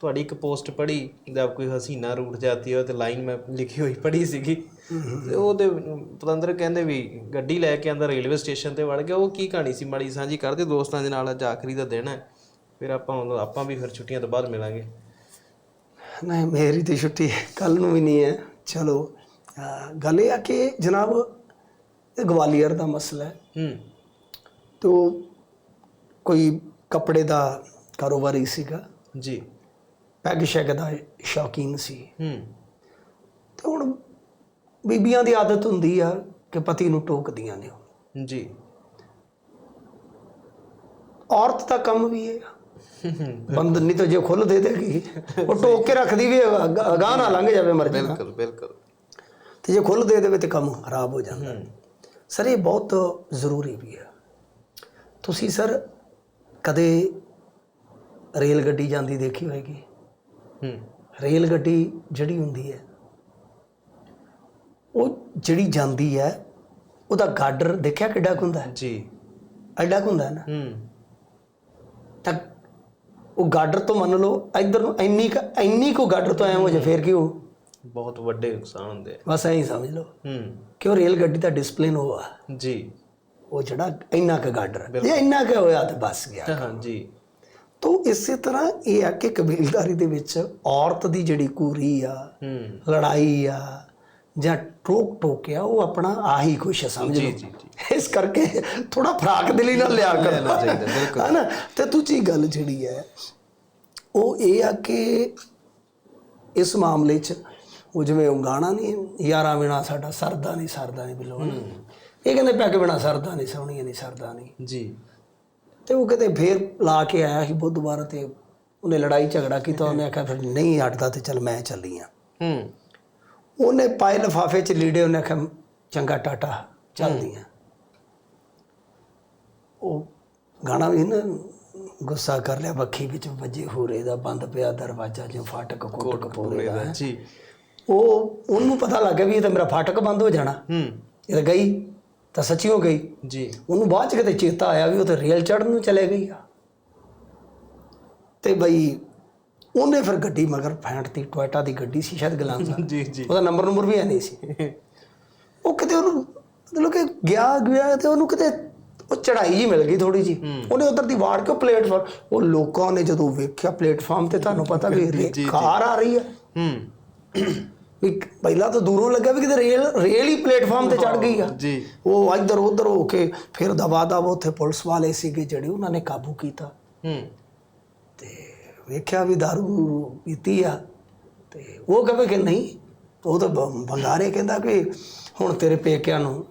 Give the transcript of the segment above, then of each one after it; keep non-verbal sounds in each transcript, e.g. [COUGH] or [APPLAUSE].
ਤੁਹਾਡੀ ਇੱਕ ਪੋਸਟ ਪੜ੍ਹੀ ਜਦ ਕੋਈ ਹਸੀਨਾ ਰੂਟ ਜਾਤੀ ਹੋ ਤੇ ਲਾਈਨ ਮੈਂ ਲਿਖੀ ਹੋਈ ਪੜ੍ਹੀ ਸੀਗੀ। ਤੇ ਉਹਦੇ ਪਤੰਦਰ ਕਹਿੰਦੇ ਵੀ ਗੱਡੀ ਲੈ ਕੇ ਅੰਦਰ ਰੇਲਵੇ ਸਟੇਸ਼ਨ ਤੇ ਵੜ ਗਿਆ ਉਹ ਕੀ ਕਹਾਣੀ ਸੀ ਮਾੜੀ ਸਾਂਝੀ ਕਰਦੇ ਦੋਸਤਾਂ ਦੇ ਨਾਲ ਅੱਜ ਆਖਰੀ ਦਾ ਦਿਨ ਹੈ। ਫਿਰ ਆਪਾਂ ਆਪਾਂ ਵੀ ਫਿਰ ਛੁੱਟੀਆਂ ਤੋਂ ਬਾਅਦ ਮਿਲਾਂਗੇ। ਨਹੀਂ ਮੇਰੀ ਤੇ ਛੁੱਟੀ ਕੱਲ ਨੂੰ ਵੀ ਨਹੀਂ ਹੈ। ਚਲੋ ਗੱਲ ਇਹ ਆ ਕਿ ਜਨਾਬ ਇਹ ਗਵਾਲੀਅਰ ਦਾ ਮਸਲਾ ਹੈ। ਹੂੰ। ਤੋ ਕੋਈ ਕੱਪੜੇ ਦਾ ਕਾਰੋਬਾਰੀ ਸੀਗਾ। ਜੀ। ਪੈਗ ਸ਼ੈਗ ਦਾ ਸ਼ੌਕੀਨ ਸੀ। ਹੂੰ। ਤੇ ਹੁਣ ਬੀਬੀਆਂ ਦੀ ਆਦਤ ਹੁੰਦੀ ਆ ਕਿ ਪਤੀ ਨੂੰ ਟੋਕਦੀਆਂ ਨੇ। ਜੀ। ਔਰਤ ਦਾ ਕੰਮ ਵੀ ਇਹ ਆ। ਬੰਦ ਨਹੀਂ ਤਾਂ ਜੇ ਖੁੱਲ ਦੇ ਦੇਗੀ। ਉਹ ਟੋਕ ਕੇ ਰੱਖਦੀ ਵੀ ਅਗਾ- ਅਗਾਂਹ ਨਾ ਲੰਘ ਜਾਵੇ ਮਰਜ਼ੀ ਬਿਲਕੁਲ ਬਿਲਕੁਲ। ਤੇ ਜੇ ਖੁੱਲ ਦੇ ਦੇਵੇ ਤੇ ਕੰਮ ਖਰਾਬ ਹੋ ਜਾਂਦਾ। ਹੂੰ। ਸਰ ਇਹ ਬਹੁਤ ਜ਼ਰੂਰੀ ਵੀ ਹੈ ਤੁਸੀਂ ਸਰ ਕਦੇ ਰੇਲ ਗੱਡੀ ਜਾਂਦੀ ਦੇਖੀ ਹੋਏਗੀ? ਹੂੰ। ਰੇਲ ਗੱਡੀ ਜਿਹੜੀ ਹੁੰਦੀ ਹੈ ਉਹ ਜਿਹੜੀ ਜਾਂਦੀ ਹੈ ਉਹਦਾ ਗਾਡਰ ਦੇਖਿਆ ਕਿੱਡਾ ਹੁੰਦਾ ਹੈ? ਜੀ। ਐਡਾ ਹੁੰਦਾ ਹੈ ਨਾ? ਹੂੰ। ਤਾਂ ਉਹ ਗਾਡਰ ਤੋਂ ਮੰਨ ਲਓ ਇੱਧਰ ਨੂੰ ਇੰਨੀ ਕੁ ਇੰਨੀ ਕੋ ਗਾਡਰ ਤੋਂ ਐ ਹੋ ਜਾ ਫੇਰ ਕੀ ਬਹੁਤ ਵੱਡੇ ਨੁਕਸਾਨ ਹੁੰਦੇ ਆ। ਬਸ ਐਂ ਸਮਝ ਲਓ। ਹੂੰ। ਕਿ ਉਹ ਰੇਲ ਗੱਡੀ ਦਾ ਡਿਸਪਲਿਨ ਉਹ ਆ। ਜੀ। ਉਹ ਜਿਹੜਾ ਇੰਨਾ ਕੁ ਗਾਡਰ ਹੈ। ਜੇ ਇੰਨਾ ਕੁ ਹੋਇਆ ਤੇ ਬਸ ਗਿਆ। ਹਾਂ ਜੀ। ਤੋ ਇਸੇ ਤਰ੍ਹਾਂ ਇਹ ਆ ਕਿ ਕਬੀਲਦਾਰੀ ਦੇ ਵਿੱਚ ਔਰਤ ਦੀ ਜਿਹੜੀ ਕੂਰੀ ਆ ਹੂੰ। ਲੜਾਈ ਆ ਜਾਂ ਟੋਕ ਟੋਕਿਆ ਉਹ ਆਪਣਾ ਆਹੀ ਕੁਛ ਹੈ, ਸਮਝ ਲਓ। ਇਸ ਕਰਕੇ ਥੋੜਾ ਫਰਾਕ ਦਿਲੀ ਨਾਲ ਲਿਆ ਕਰ ਲੈਣਾ ਚਾਹੀਦਾ, ਬਿਲਕੁਲ। ਹਨਾ? ਤੇ ਦੂਜੀ ਗੱਲ ਜਿਹੜੀ ਹੈ ਉਹ ਇਹ ਆ ਕਿ ਇਸ ਮਾਮਲੇ 'ਚ ਉਹ ਜਿਵੇਂ ਉਹ ਗਾਣਾ ਨਹੀਂ ਯਾਰਾ ਬਿਨਾ ਸਾਡਾ ਸਰਦਾ ਨਹੀਂ ਸਰਦਾ ਨਹੀਂ ਬਿਲੋ ਇਹ ਕਹਿੰਦੇ ਪੈਗ ਬਿਨਾ ਸਰਦਾ ਨਹੀਂ ਸੋਹਣੀਆਂ ਨਹੀਂ ਸਰਦਾ ਨਹੀਂ। ਜੀ। ਤੇ ਉਹ ਕਿਤੇ ਫੇਰ ਲਾ ਕੇ ਆਇਆ ਸੀ ਬੁੱਧਵਾਰ ਤੇ ਉਹਨੇ ਲੜਾਈ ਝਗੜਾ ਕੀਤਾ ਉਹਨੇ ਆਖਿਆ ਫਿਰ ਨਹੀਂ ਹਟਦਾ ਤੇ ਚੱਲ ਮੈਂ ਚੱਲੀ ਆ। ਹੂੰ। ਉਹਨੇ ਪਾਏ ਲਫਾਫੇ ਚ ਲੀੜੇ ਉਹਨੇ ਆਖਿਆ ਚੰਗਾ ਟਾਟਾ ਚੱਲਦੀ ਆ। ਉਹ ਗਾਣਾ ਵੀ ਨਾ ਗੁੱਸਾ ਕਰ ਲਿਆ ਬੱਖੀ ਵਿੱਚ ਵੱਜੇ ਹੋਰੇ ਦਾ ਬੰਦ ਪਿਆ ਦਰਵਾਜ਼ਾ ਜਿਉਂ ਫਾਟਕ ਕੋਟ ਕਪੂਰੇ ਦਾ। ਜੀ। ਉਹ ਉਹਨੂੰ ਪਤਾ ਲੱਗ ਗਿਆ ਵੀ ਇਹ ਤਾਂ ਮੇਰਾ ਫਾਟਕ ਬੰਦ ਹੋ ਜਾਣਾ। ਹੂੰ। ਇਹ ਤਾਂ ਗਈ। ਤਾਂ ਸੱਚੀ ਹੋ ਗਈ। ਜੀ। ਉਹਨੂੰ ਬਾਅਦ ਚ ਕਿਤੇ ਚੇਤਾ ਆਇਆ ਵੀ ਉਹ ਤਾਂ ਰੇਲ ਚੜਨ ਨੂੰ ਚਲੇ ਗਈ ਆ। ਤੇ ਬਈ ਉਹਨੇ ਫਿਰ ਗੱਡੀ ਮਗਰ ਫੈਂਟਤੀ ਟੋਇਟਾ ਦੀ ਗੱਡੀ ਸੀ ਸ਼ਾਇਦ ਗਲਾਂਸਾ [LAUGHS] ਜੀ ਜੀ। ਉਹਦਾ ਨੰਬਰ ਨੰਬਰ ਵੀ ਹੈ ਨਹੀਂ ਸੀ। [LAUGHS] ਉਹ ਕਿਤੇ ਉਹਨੂੰ ਮਤਲਬ ਕਿ ਗਿਆ ਗਿਆ ਤੇ ਉਹਨੂੰ ਕਿਤੇ ਉਹ ਚੜਾਈ ਜੀ ਮਿਲ ਗਈ ਥੋੜੀ ਜੀ ਉਹਨੇ ਉਧਰ ਦੀ ਵਾੜ ਕੇ ਪਲੇਟਫਾਰਮ ਉਹ ਲੋਕਾਂ ਨੇ ਜਦੋਂ ਵੇਖਿਆ ਪਲੇਟਫਾਰਮ ਤੇ ਤੁਹਾਨੂੰ [LAUGHS] ਪਤਾ ਵੀ ਕਾਰ ਆ ਰਹੀ ਹੈ। ਹੂੰ [CLEARS THROAT] [CLEARS THROAT] ਵੀ ਪਹਿਲਾਂ ਤਾਂ ਦੂਰੋਂ ਲੱਗਾ ਵੀ ਕਿਤੇ ਰੇਲ ਰੇਲ ਹੀ ਪਲੇਟਫਾਰਮ ਤੇ ਚੜ ਗਈ ਆ। ਜੀ। ਉਹ ਇੱਧਰ ਉੱਧਰ ਹੋ ਕੇ ਫਿਰ ਦਬ ਉੱਥੇ ਪੁਲਿਸ ਵਾਲੇ ਸੀਗੇ ਜਿਹੜੇ ਉਹਨਾਂ ਨੇ ਕਾਬੂ ਕੀਤਾ। ਹੂੰ। ਤੇ ਵੇਖਿਆ ਵੀ दारू ਪੀਤੀ ਆ ਤੇ ਉਹ ਕਹੇ ਕਿ ਨਹੀਂ ਉਹ ਤਾਂ ਬੰਗਾਰੇ ਕਹਿੰਦਾ ਕਿ ਹੁਣ ਤੇਰੇ ਪੇਕਿਆਂ ਨੂੰ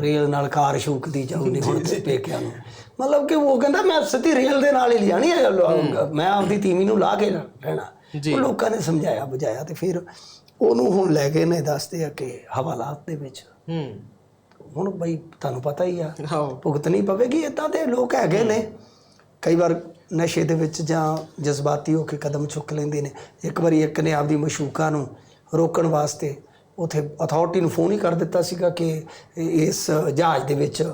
ਰੇਲ ਨਾਲ ਕਾਰ ਸ਼ੂਕਦੀ ਜਾਊਗੀ ਹੁਣ ਤੇਰੇ ਪੇਕਿਆਂ ਨੂੰ। ਮਤਲਬ ਕਿ ਉਹ ਕਹਿੰਦਾ ਮੈਂ ਸਿੱਧੀ ਰੇਲ ਦੇ ਨਾਲ ਹੀ ਲਿਜਾਣੀ ਹੈ। ਲੋ- ਮੈਂ ਆਪਦੀ ਤੀਵੀ ਨੂੰ ਲਾ ਕੇ ਰਹਿਣਾ। ਉਹ ਲੋਕਾਂ ਨੇ ਸਮਝਾਇਆ ਬੁਝਾਇਆ ਤੇ ਫਿਰ ਉਹਨੂੰ ਹੁਣ ਲੈ ਕੇ ਨੇ ਦੱਸਦੇ ਆ ਕਿ ਹਵਾਲਾਤ ਦੇ ਵਿੱਚ। ਹੂੰ। ਹੁਣ ਬਈ ਤੁਹਾਨੂੰ ਪਤਾ ਹੀ ਆ ਭੁਗਤਣੀ ਪਵੇਗੀ ਇਦਾਂ ਦੇ ਲੋਕ ਹੈਗੇ ਨੇ। ਕਈ ਵਾਰ ਨਸ਼ੇ ਦੇ ਵਿੱਚ ਜਾਂ ਜਜ਼ਬਾਤੀ ਹੋ ਕੇ ਕਦਮ ਚੁੱਕ ਲੈਂਦੇ ਨੇ। ਇੱਕ ਵਾਰੀ ਇੱਕ ਨੇ ਆਪਦੀ ਮਸ਼ੂਕਾ ਨੂੰ ਰੋਕਣ ਵਾਸਤੇ ਉਥੇ ਅਥਾਰਟੀ ਨੂੰ ਫੋਨ ਹੀ ਕਰ ਦਿੱਤਾ ਸੀਗਾ ਕਿ ਇਸ ਜਹਾਜ਼ ਦੇ ਵਿੱਚ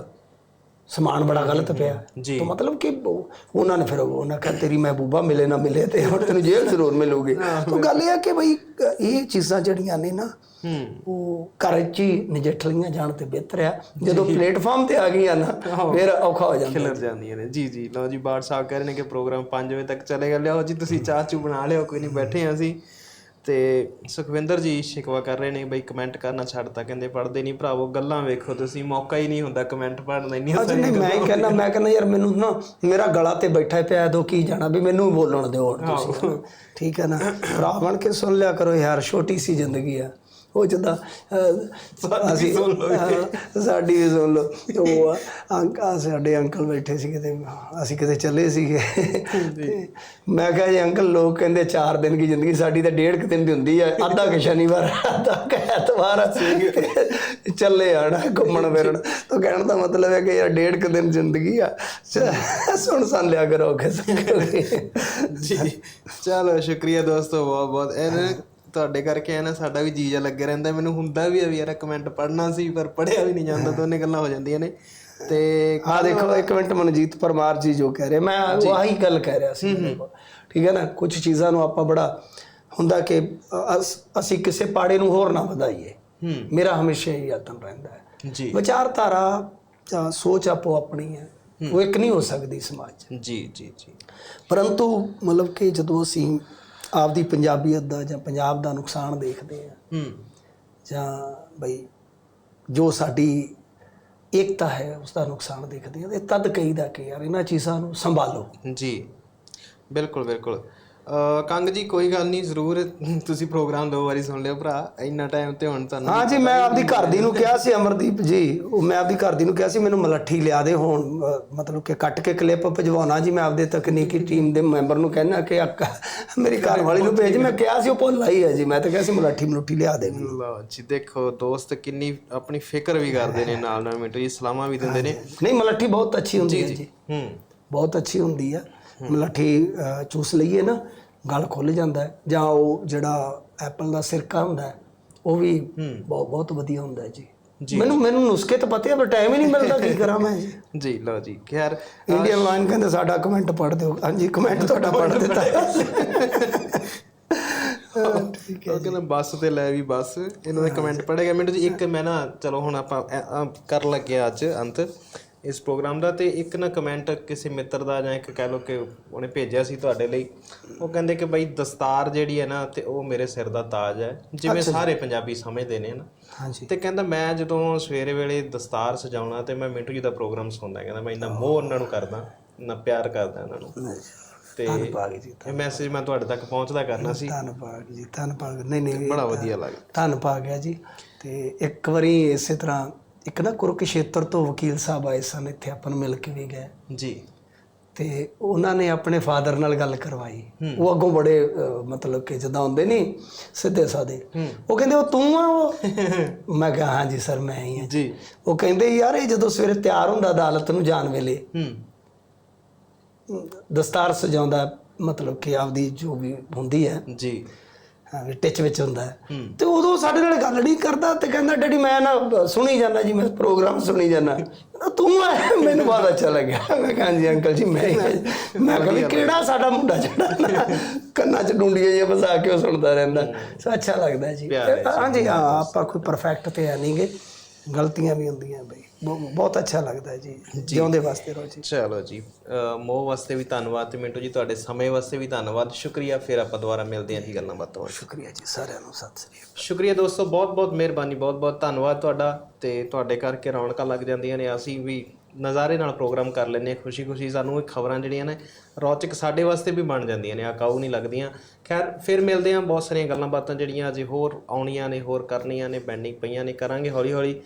ਸਮਾਨ ਬੜਾ ਗਲਤ ਪਿਆ। ਜੀ। ਤਾਂ ਮਤਲਬ ਕਿ ਉਹ- ਉਹਨਾਂ ਨੇ ਫਿਰ ਉਹਨਾਂ ਕਿਹਾ ਤੇਰੀ ਮਹਿਬੂਬਾ ਮਿਲੇ ਨਾ ਮਿਲੇ ਤੇ ਹੁਣ ਤੈਨੂੰ ਜੇਲ੍ਹ ਜ਼ਰੂਰ ਮਿਲੂਗੀ। ਤਾਂ ਗੱਲ ਇਹ ਆ ਕਿ ਬਈ ਇਹ ਚੀਜ਼ਾਂ ਜਿਹੜੀਆਂ ਨੇ ਨਾ ਉਹ ਘਰ 'ਚ ਹੀ ਨਜਿੱਠ ਲਈਆਂ ਜਾਣ ਤੇ ਬਿਹਤਰ ਆ। ਜਦੋਂ ਪਲੇਟਫਾਰਮ ਤੇ ਆ ਗਈਆਂ ਨਾ ਫਿਰ ਔਖਾ ਹੋ ਜਾਂਦਾ। ਖਿਲਰ ਜਾਂਦੀਆਂ ਨੇ। ਜੀ ਜੀ। ਲਓ ਜੀ ਬਾੜ ਸਾਹਿਬ ਕਹਿ ਰਹੇ ਨੇ ਕਿ ਪ੍ਰੋਗਰਾਮ 5 ਵਜੇ ਤੱਕ ਚੱਲੇਗਾ। ਲਿਆਓ ਜੀ ਤੁਸੀਂ ਚਾਹ ਚੂ ਬਣਾ ਲਿਓ ਕੋਈ ਨਹੀਂ ਬੈਠੇ ਹਾਂ ਅਸੀਂ। ਤੇ ਸੁਖਵਿੰਦਰ ਜੀ ਸ਼ਿਕਵਾ ਕਰ ਰਹੇ ਨੇ ਬਈ ਕਮੈਂਟ ਕਰਨਾ ਛੱਡਤਾ ਕਹਿੰਦੇ ਪੜਦੇ ਨਹੀਂ ਭਰਾਵੋ ਗੱਲਾਂ ਵੇਖੋ ਤੁਸੀਂ ਮੌਕਾ ਹੀ ਨਹੀਂ ਹੁੰਦਾ ਕਮੈਂਟ ਪੜਨ ਦਾ ਇੰਨੀਆਂ ਅੱਜ ਨਹੀਂ ਮੈਂ ਹੀ ਕਹਿੰਦਾ ਮੈਂ ਕਹਿੰਦਾ ਯਾਰ ਮੈਨੂੰ ਨਾ ਮੇਰਾ ਗਲਾ ਤੇ ਬੈਠਾ ਪਿਆ ਦੋ ਕੀ ਜਾਣਾ ਵੀ ਮੈਨੂੰ ਬੋਲਣ ਦਿਓ ਤੁਸੀਂ। ਠੀਕ ਹੈ ਨਾ ਭਰਾ ਬਣ ਕੇ ਸੁਣ ਲਿਆ ਕਰੋ ਯਾਰ ਛੋਟੀ ਸੀ ਜ਼ਿੰਦਗੀ ਆ। ਉਹ ਜਦਾਂ ਅਸੀਂ ਹਾਂ, ਸਾਡੀ ਵੀ ਸੁਣ ਲਓ। ਉਹ ਅੰਕ ਸਾਡੇ ਅੰਕਲ ਬੈਠੇ ਸੀ ਕਿਤੇ ਅਸੀਂ ਕਿਤੇ ਚੱਲੇ ਸੀਗੇ। ਮੈਂ ਕਿਹਾ ਜੀ ਅੰਕਲ ਲੋਕ ਕਹਿੰਦੇ 4 ਦਿਨ ਦੀ ਜ਼ਿੰਦਗੀ ਸਾਡੀ ਤਾਂ ਡੇਢ ਕੁ ਦਿਨ ਦੀ ਹੁੰਦੀ ਆ ਅੱਧਾ ਕਿ ਸ਼ਨੀਵਾਰ ਅੱਧਾ ਕਿ ਐਤਵਾਰ। ਚੱਲੇ ਆਣਾ ਘੁੰਮਣ ਫਿਰਨ। ਤਾਂ ਕਹਿਣ ਦਾ ਮਤਲਬ ਹੈ ਕਿ ਯਾਰ ਡੇਢ ਕੁ ਦਿਨ ਜ਼ਿੰਦਗੀ ਆ। ਸੁਣ ਸੰਨ ਲਿਆ ਕਰੋ ਕਿ ਜੀ। ਚਲੋ ਸ਼ੁਕਰੀਆ ਦੋਸਤੋ ਬਹੁਤ ਬਹੁਤ ਇਹ ਤੁਹਾਡੇ ਕਰਕੇ ਹੈ ਨਾ ਸਾਡਾ ਵੀ ਜੀਜਾ ਲੱਗੇ ਰਹਿੰਦਾ। ਮੈਨੂੰ ਹੁੰਦਾ ਵੀ ਆ ਵੀ ਯਾਰ ਕਮੈਂਟ ਪੜਨਾ ਸੀ ਪਰ ਪੜਿਆ ਵੀ ਨਹੀਂ ਜਾਂਦਾ। ਦੋਨੇ ਗੱਲਾਂ ਹੋ ਜਾਂਦੀਆਂ ਨੇ। ਤੇ ਆ ਦੇਖੋ ਇੱਕ ਮਿੰਟ ਮਨਜੀਤ ਪਰਮਾਰ ਜੀ ਜੋ ਕਹਿ ਰਹੇ ਮੈਂ ਉਹ ਆਹੀ ਗੱਲ ਕਹਿ ਰਿਹਾ ਸੀ। ਠੀਕ ਹੈ ਨਾ? ਕੁਝ ਚੀਜ਼ਾਂ ਨੂੰ ਆਪਾਂ ਬੜਾ ਹੁੰਦਾ ਕਿ ਅਸ- ਕਿਸੇ ਪਾੜੇ ਨੂੰ ਹੋਰ ਨਾ ਵਧਾਈਏ। ਹੂੰ। ਮੇਰਾ ਹਮੇਸ਼ਾ ਇਹ ਯਤਨ ਰਹਿੰਦਾ ਹੈ। ਜੀ। ਵਿਚਾਰਧਾਰਾ ਸੋਚ ਆਪੋ ਆਪਣੀ ਹੈ। ਉਹ ਇੱਕ ਨਹੀਂ ਹੋ ਸਕਦੀ ਸਮਾਜ ਜੀ ਜੀ ਜੀ। ਪਰੰਤੂ ਮਤਲਬ ਕਿ ਜਦੋਂ ਅਸੀਂ ਆਪਦੀ ਪੰਜਾਬੀਅਤ ਦਾ ਜਾਂ ਪੰਜਾਬ ਦਾ ਨੁਕਸਾਨ ਦੇਖਦੇ ਆ। ਹੂੰ। ਜਾਂ ਬਈ ਜੋ ਸਾਡੀ ਏਕਤਾ ਹੈ ਉਸ ਦਾ ਨੁਕਸਾਨ ਦੇਖਦੇ ਆ। ਤੇ ਤਦ ਕਹੀਦਾ ਕਿ ਯਾਰ ਇਹਨਾਂ ਚੀਜ਼ਾਂ ਨੂੰ ਸੰਭਾਲੋ। ਜੀ। ਬਿਲਕੁਲ ਬਿਲਕੁਲ। ਕੰਗ ਜੀ ਕੋਈ ਗੱਲ ਨਹੀਂ ਜ਼ਰੂਰ ਤੁਸੀਂ ਪ੍ਰੋਗਰਾਮ ਦੋ ਵਾਰੀ ਸੁਣ ਲਿਓ ਭਰਾ। ਇੰਨਾ ਟਾਈਮ ਤੇ ਹੁਣ ਤੁਹਾਨੂੰ ਹਾਂ ਜੀ ਮੈਂ ਆਪਦੀ ਘਰ ਦੀ ਨੂੰ [LAUGHS] ਕਿਹਾ ਸੀ ਅਮਰਦੀਪ ਜੀ ਉਹ ਮੈਂ ਆਪਦੀ ਘਰ ਦੀ ਨੂੰ ਕਿਹਾ ਸੀ ਮੈਨੂੰ ਮਲੱਠੀ ਲਿਆ ਦੇ ਹੁਣ ਮਤਲਬ ਕਿ ਕੱਟ ਕੇ ਕਲਿੱਪ ਭਜਵਾਉਣਾ ਜੀ ਮੈਂ ਆਪਦੇ ਤਕਨੀਕੀ ਟੀਮ ਦੇ ਮੈਂਬਰ ਨੂੰ ਕਹਿਣਾ ਕਿ ਮੇਰੀ ਘਰ ਵਾਲੀ ਨੂੰ ਭੇਜ ਮੈਂ ਕਿਹਾ ਸੀ ਉਹ ਭੁੱਲ ਆਈ ਹੈ ਜੀ ਮੈਂ ਤਾਂ ਕਿਹਾ ਸੀ ਮਲੱਠੀ ਮਲੁੱਠੀ ਲਿਆ ਦੇ ਮੈਨੂੰ। ਲਓ ਜੀ ਦੇਖੋ ਦੋਸਤ ਕਿੰਨੀ ਆਪਣੀ ਫਿਕਰ ਵੀ ਕਰਦੇ ਨੇ ਨਾਲ ਨਾਲ ਮਿੰਟੂ ਜੀ ਸਲਾਮਾਂ ਵੀ ਦਿੰਦੇ ਨੇ। ਨਹੀਂ ਮਲੱਠੀ ਬਹੁਤ ਅੱਛੀ ਹੁੰਦੀ ਹੈ ਜੀ। ਹੂੰ। ਬਹੁਤ ਅੱਛੀ ਹੁੰਦੀ ਆ। ਮਲੱਠੀ ਚੂਸ ਲਈਏ ਨਾ ਗਲ ਖੁੱਲ ਜਾਂਦਾ ਹੈ। ਜਾਂ ਉਹ ਜਿਹੜਾ ਐਪਲ ਦਾ ਸਿਰਕਾ ਹੁੰਦਾ ਹੈ, ਉਹ ਵੀ ਬਹੁਤ ਬਹੁਤ ਵਧੀਆ ਹੁੰਦਾ ਹੈ ਜੀ। ਮੈਨੂੰ ਮੈਨੂੰ ਨੁਸਖੇ ਤਾਂ ਪਤੇ ਆ ਪਰ ਟਾਈਮ ਹੀ ਨਹੀਂ ਮਿਲਦਾ ਕੀ ਕਰਾਂ ਮੈਂ ਜੀ। [LAUGHS] ਲਓ ਜੀ ਖੈਰ ਇੰਡੀਅਨ ਲਾਈਨ ਕਹਿੰਦੇ ਸਾਡਾ ਕਮੈਂਟ ਪੜ੍ਹ ਦਿਓ। ਹਾਂਜੀ ਕਮੈਂਟ ਤੁਹਾਡਾ ਪੜ੍ਹ ਦਿੱਤਾ। [LAUGHS] ਠੀਕ ਉਹ ਕਹਿੰਦਾ ਬੱਸ ਤੇ ਲੈ ਵੀ ਬੱਸ। ਇਹਨਾਂ ਦੇ ਕਮੈਂਟ ਪੜੇਗਾ ਮਿੰਟੂ ਜੀ ਇੱਕ ਮੈਂ ਨਾ ਚਲੋ ਹੁਣ ਆਪਾਂ ਕਰ ਲੱਗਿਆ ਅੱਜ ਅੰਤ। ਇਸ ਪ੍ਰੋਗਰਾਮ ਦਾ ਤੇ ਇੱਕ ਨਾ ਕਮੈਂਟ ਕਿਸੇ ਮਿੱਤਰ ਦਾ ਜਾਂ ਇੱਕ ਕਹਿ ਲੋ ਕਿ ਉਹਨੇ ਭੇਜਿਆ ਸੀ ਤੁਹਾਡੇ ਲਈ ਉਹ ਕਹਿੰਦੇ ਕਿ ਬਈ ਦਸਤਾਰ ਜਿਹੜੀ ਹੈ ਨਾ ਤੇ ਉਹ ਮੇਰੇ ਸਿਰ ਦਾ ਤਾਜ ਹੈ ਜਿਵੇਂ ਸਾਰੇ ਪੰਜਾਬੀ ਸਮਝਦੇ ਨੇ ਨਾ ਹਾਂਜੀ। ਤੇ ਕਹਿੰਦਾ ਮੈਂ ਜਦੋਂ ਸਵੇਰੇ ਵੇਲੇ ਦਸਤਾਰ ਸਜਾਉਣਾ ਤੇ ਮੈਂ ਮਿੰਟੂ ਜੀ ਦਾ ਪ੍ਰੋਗਰਾਮ ਸੁਣਦਾ ਕਹਿੰਦਾ ਮੈਂ ਇੰਨਾ ਮੋਹ ਉਹਨਾਂ ਨੂੰ ਕਰਦਾ ਇੰਨਾ ਪਿਆਰ ਕਰਦਾ ਇਹਨਾਂ ਨੂੰ। ਤੇ ਧੰਨਵਾਦ ਜੀ ਇਹ ਮੈਸੇਜ ਮੈਂ ਤੁਹਾਡੇ ਤੱਕ ਪਹੁੰਚਦਾ ਕਰਨਾ ਸੀ। ਧੰਨਵਾਦ ਜੀ ਧੰਨਵਾਦ ਨਹੀਂ ਨਹੀਂ ਬੜਾ ਵਧੀਆ ਲੱਗਦਾ ਧੰਨਵਾਦ ਗਿਆ ਜੀ। ਤੇ ਇੱਕ ਵਾਰੀ ਇਸੇ ਤਰ੍ਹਾਂ ਇੱਕ ਨਾ ਕੁਰੂਕਸ਼ੇਤਰ ਤੋਂ ਵਕੀਲ ਸਾਹਿਬ ਆਏ ਸਨ ਇੱਥੇ ਆਪਾਂ ਨੂੰ ਮਿਲ ਕੇ ਵੀ ਗਏ। ਜੀ। ਤੇ ਉਹਨਾਂ ਨੇ ਆਪਣੇ ਫਾਦਰ ਨਾਲ ਗੱਲ ਕਰਵਾਈ। ਉਹ ਅੱਗੋਂ ਬੜੇ ਮਤਲਬ ਕਿ ਜਦਾਂ ਹੁੰਦੇ ਨਹੀਂ ਸਿੱਧੇ ਸਾਦੇ। ਉਹ ਕਹਿੰਦੇ ਉਹ ਤੂੰ ਆ ਉਹ? [LAUGHS] ਮੈਂ ਕਿਹਾ ਹਾਂਜੀ ਸਰ ਮੈਂ ਹੀ ਹਾਂ। ਜੀ। ਉਹ ਕਹਿੰਦੇ ਯਾਰ ਇਹ ਜਦੋਂ ਸਵੇਰੇ ਤਿਆਰ ਹੁੰਦਾ ਅਦਾਲਤ ਨੂੰ ਜਾਣ ਵੇਲੇ ਹੂੰ। ਦਸਤਾਰ ਸਜਾਉਂਦਾ ਮਤਲਬ ਕਿ ਆਪਦੀ ਜੋ ਵੀ ਹੁੰਦੀ ਹੈ ਜੀ। ਹਾਂ ਵੀ ਟਿਚ ਵਿੱਚ ਹੁੰਦਾ ਹੈ। ਤੇ ਉਦੋਂ ਸਾਡੇ ਨਾਲ ਗੱਲ ਨਹੀਂ ਕਰਦਾ ਤੇ ਕਹਿੰਦਾ ਡੈਡੀ ਮੈਂ ਨਾ ਸੁਣੀ ਜਾਂਦਾ ਜੀ ਮੈਂ ਪ੍ਰੋਗਰਾਮ ਸੁਣੀ ਜਾਂਦਾ। ਤੂੰ ਆ ਮੈਨੂੰ ਬਹੁਤ ਅੱਛਾ ਲੱਗਿਆ ਮੈਂ ਕਿਹਾ ਜੀ ਅੰਕਲ ਜੀ ਮੈਂ ਹੀ। ਮੈਂ ਕਿਹਾ ਵੀ ਕਿਹੜਾ ਸਾਡਾ ਮੁੰਡਾ ਜਿਹੜਾ ਨਾ ਕੰਨਾਂ 'ਚ ਡੁੰਡੀਆਂ ਜਿਹੀਆਂ ਫਸਾ ਕੇ ਉਹ ਸੁਣਦਾ ਰਹਿੰਦਾ। ਸੋ ਅੱਛਾ ਲੱਗਦਾ ਜੀ। ਹਾਂਜੀ ਹਾਂ ਆਪਾਂ ਕੋਈ ਪਰਫੈਕਟ ਤੇ ਹੈ ਨਹੀਂਗੇ ਗਲਤੀਆਂ ਵੀ ਹੁੰਦੀਆਂ ਬਈ। ਬਹੁ- ਬਹੁਤ ਅੱਛਾ ਲੱਗਦਾ ਜੀ। ਜਿਉਂਦੇ ਵਾਸਤੇ ਰਹੋ ਜੀ। ਚਲੋ ਜੀ। ਮੋਹ ਵਾਸਤੇ ਵੀ ਧੰਨਵਾਦ ਤੇ ਮਿੰਟੂ ਜੀ ਤੁਹਾਡੇ ਸਮੇਂ ਵਾਸਤੇ ਵੀ ਧੰਨਵਾਦ। ਸ਼ੁਕਰੀਆ ਫਿਰ ਆਪਾਂ ਦੁਬਾਰਾ ਮਿਲਦੇ ਹਾਂ ਜੀ ਗੱਲਾਂ ਬਾਤਾਂ ਸ਼ੁਕਰੀਆ ਜੀ ਸਾਰਿਆਂ ਨੂੰ ਸਤਿ ਸ੍ਰੀ ਅਕਾਲ। ਸ਼ੁਕਰੀਆ ਦੋਸਤੋ ਬਹੁਤ ਬਹੁਤ ਮਿਹਰਬਾਨੀ ਬਹੁਤ ਬਹੁਤ ਧੰਨਵਾਦ ਤੁਹਾਡਾ। ਤੇ ਤੁਹਾਡੇ ਕਰਕੇ ਰੌਣਕਾਂ ਲੱਗ ਜਾਂਦੀਆਂ ਨੇ। ਅਸੀਂ ਵੀ ਨਜ਼ਾਰੇ ਨਾਲ ਪ੍ਰੋਗਰਾਮ ਕਰ ਲੈਂਦੇ ਹਾਂ। ਖੁਸ਼ੀ ਖੁਸ਼ੀ ਸਾਨੂੰ ਇਹ ਖਬਰਾਂ ਜਿਹੜੀਆਂ ਨੇ ਰੌਚਕ ਸਾਡੇ ਵਾਸਤੇ ਵੀ ਬਣ ਜਾਂਦੀਆਂ ਨੇ। ਅਕਾਊ ਨਹੀਂ ਲੱਗਦੀਆਂ। ਖੈਰ ਫਿਰ ਮਿਲਦੇ ਹਾਂ। ਬਹੁਤ ਸਾਰੀਆਂ ਗੱਲਾਂ ਬਾਤਾਂ ਜਿਹੜੀਆਂ ਅਜੇ ਹੋਰ ਆਉਣੀਆਂ ਨੇ ਹੋਰ ਕਰਨੀਆਂ ਨੇ ਪੈਂਡਿੰਗ ਪਈਆਂ ਨੇ। ਕਰਾਂਗੇ ਹੌਲੀ ਹੌਲੀ